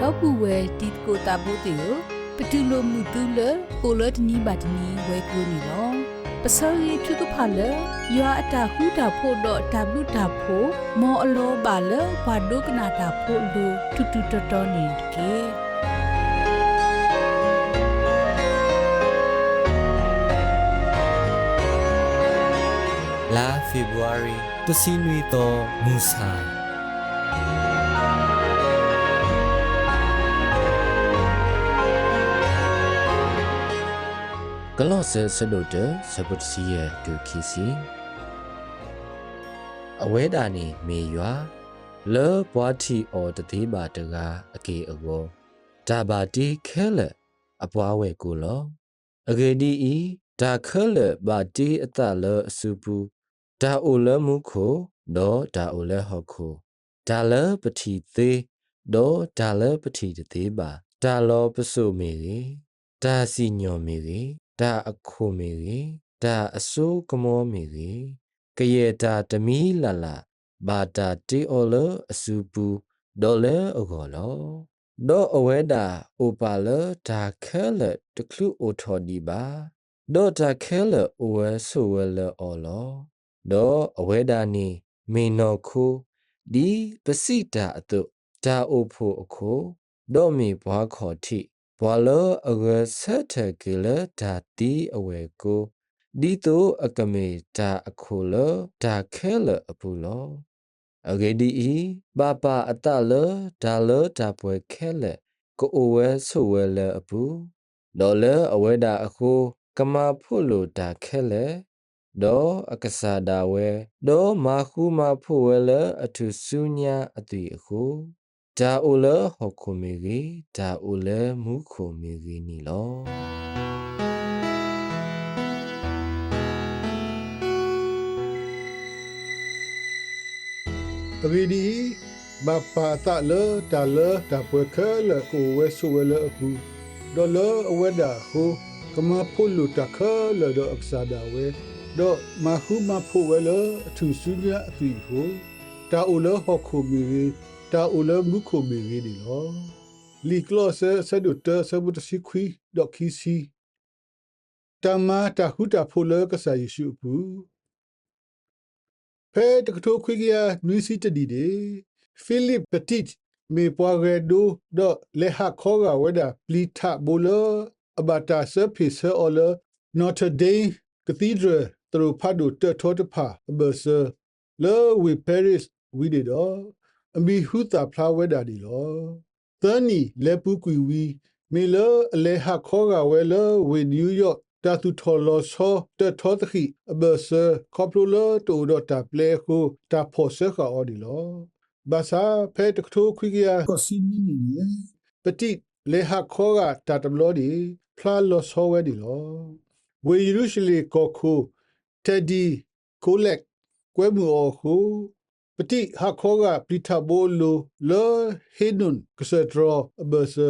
တော့ပူဝဲတီကိုတာဘိုတေယပတူလိုမူတူလကိုလတနီဘတ်နီဝဲကလိုနီလောပစောရီထုကဖာလယောအတာဟူတာဖို့တော့တဘလူတာဖို့မောအလောပါလဘာဒုကနာတာဖို့လူတူတူတော်တော်နေကေလာဖေဗူအာရီတစီနွေတော်မူဆာ ဂလော့ဆဲဆလုတ်တဆပုတ်စီရဲ့ဒုခီစီအဝဲတာနေမေရွာလောဘွားတီအော်တသေးပါတကားအကေအကောဒါဘာတီခဲလက်အပွားဝဲကိုလောအဂေဒီဤဒါခဲလက်ဘာတီအတလောအစုပူဒါအိုလမှုခိုဒေါ်ဒါအိုလဲဟော့ခိုဒါလပတိသေးဒေါ်ဒါလပတိတသေးပါဒါလောပစုမေရီဒါစီညောမေရီ ဒါအခုမေရီဒါအစိုးကမောမေရီကရေတာတမီလာလာဘာတာတီအိုလအစုပူဒေါ်လဲအကောလောဒေါ်အဝဲတာအိုပါလဒါခဲလက်တကလူအိုထော်ဒီပါဒေါ်တာခဲလက်အိုဝဲဆိုဝဲလအော်လောဒေါ်အဝဲတာနီမေနော်ခိုဒီပစိတာအတုဒါအိုဖို့အခုဒေါ်မီဘွားခေါ်တိ ဘွာလောအဝဲဆက်ထကေလဒါတီအဝဲကိုဒီတိုအကမေဒါအခုလဒါခဲလအပူလောအဂေဒီဤဘာပါအတလဒါလဒါပွဲခဲလကိုအိုဝဲဆိုဝဲလအပူဒေါ်လအဝဲဒါအခုကမာဖို့လိုဒါခဲလေဒေါ်အကဆာဒါဝဲဒေါ်မာခုမာဖို့ဝဲလအထုစုညာအတိအခု ဒါအိုလဟောခုမီရီဒါအိုလမူခုမီရီနီလောရီဒီဘပါတာလေတာလေတာပွဲခဲလေကိုဝဲဆူဝဲလေအခုဒေါ်လာအဝဲဒါဟုကမပုလူတခဲလေဒေါ်အခစာဒါဝဲဒေါ်မဟုမဖို့ဝဲလေအထူစုညာအပြီဟုတာအိုလေဟောခုမီရီ တာအိုလေမုခုမီရီဒီလောလီကလောဆဆဒုတဆဘုတစီခွီဒေါ်ခီစီတမတာဟုတာဖိုလေကဆာယေရှုဘူးဖဲတကထိုခွေကရနွီစီတဒီဒီဖိလစ်ပတစ်မေပွားရဒိုဒလေဟာခေါကဝဒပလီတာဘိုလအဘတာဆဖိဆအော်လနော်ထဒေးကသီဒရတရဖတ်ဒိုတထောတဖာဘဆာလောဝီပဲရစ်ဝီဒီဒ အမီဟူတာဖလာဝဒဒီလောသနီလေပူကွီဝီမေလအလေဟာခေါကဝဲလဝေနယူးယောက်တာသူထော်လောဆောတထောတခိအဘဆာကောပလိုလတိုဒတာပလေခုတာဖောဆခအော်ဒီလောဘာသာဖဲတကထိုခွိကရကိုစီနီနီနီပတိလေဟာခေါကတာတဘလောဒီဖလာလောဆောဝဲဒီလောဝေယေရုရှလေကိုခုတက်ဒီကိုလက်ကွဲမှုအောခု ပတိဟာခေါကပလီတာဘိုလိုလောဟေနွန်ကစထရောအဘဆာ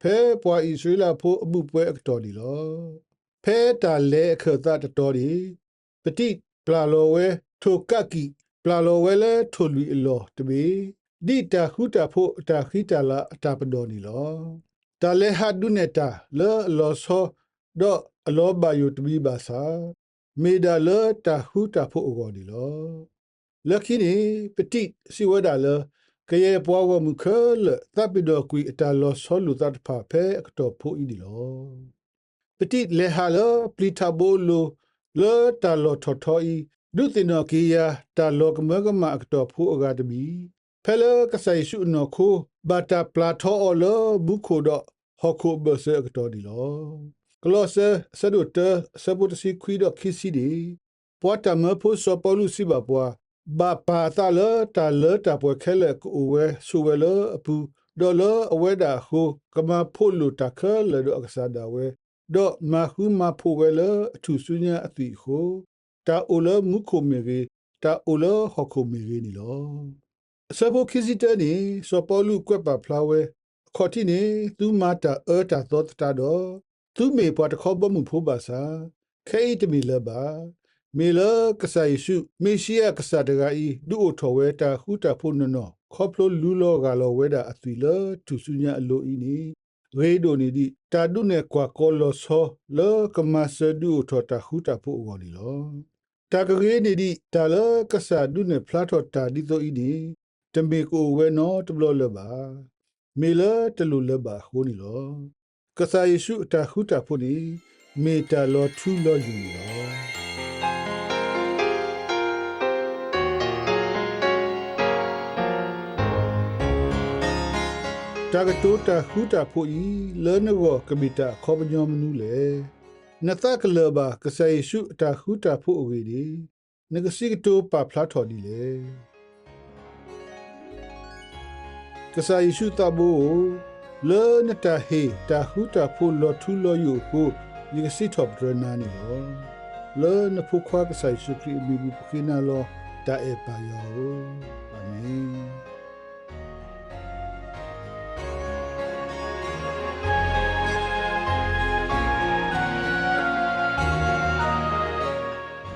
ဖဲပွာဣသရေလဖို့အမှုပွဲအတော်ဒီလောဖဲတာလဲအခသတတော်ဒီပတိပလာလောဝဲထိုကကီပလာလောဝဲလဲထိုလူအလောတပေဒီတာခုတာဖို့တာခိတာလာအတာပတော်နီလောတာလဲဟာဒုနေတာလဲလောဆောဒေါအလောဘယုတပိပါစာမေဒါလဲတာခုတာဖို့အောဒီလော လက်ခိနေပတိစီဝဒါလဲကရေပွားဝမှုခလတပ်ပိတော်ကွီအတာလောဆောလူတတ်ဖာဖဲအတော်ဖို့ဤဒီလော petit le halo plita bolo lo ta lo thothoi du tino kiya ta lo kmagama akto phu agadami phelo kasai su no kho bata platho olo bu kho do hokho bose akto di lo klose sadu te sabut si khwi do khisi di pota ma phu so polu si ba pwa ba pa ta lo ta lo ta pwe khele ko we su we lo apu do lo awe da ho kama phu lu ta khele do aksa da we ဒေါ်မဟုမဖိုဝဲလအထူဆုညာအတိဟုတာအိုလမုခုမေရီတာအိုလဟခုမေရီနီလောအစဖို့ခီစီတနီစောပလူကွက်ပါဖလာဝဲခေါ်တိနေသူမတာအတာသောတာတော့သူမေပေါ်တခေါ်ဘမှုဖိုးပါစာခဲဣတမီလပါ မေလကဆာယေရှုမေရှိယကဆာတဂါဤဒူအိုထောဝဲတာဟူတာဖုန်နောခေါပလိုလူလောကလောဝဲတာအသွီလသူစုညာအလိုဤနီရေဒိုနီဒီတာဒုနေကွာကောလောဆောလောကမဆဒူထောတာခုတာဖို့အော်လီလောတာကရေနီဒီတာလကဆာဒုနေဖလာထောတာဒီတိုဤနီတမေကိုဝဲနောတဘလလပါမေလတလူလပါဟိုနီလောကဆာယေရှုတာခုတာဖို့နီမေတာလောထူလောယူလော တာကတိုတာခူတာဖိုဤလဲနကောကမိတာခေါပညောမနူးလေနသကလဘာကဆေရှုတာခူတာဖိုအဝေဒီနဂစီကတိုပါဖလာထော်ဒီလေကဆေရှုတဘူလဲနတာဟေတာခူတာဖိုလောထူလောယုကိုနဂစီထော့ဒရနာနီလောလဲနဖုခွာကဆေရှုခရီဘီဘူပခိနာလောတာအေပါယောအာမင်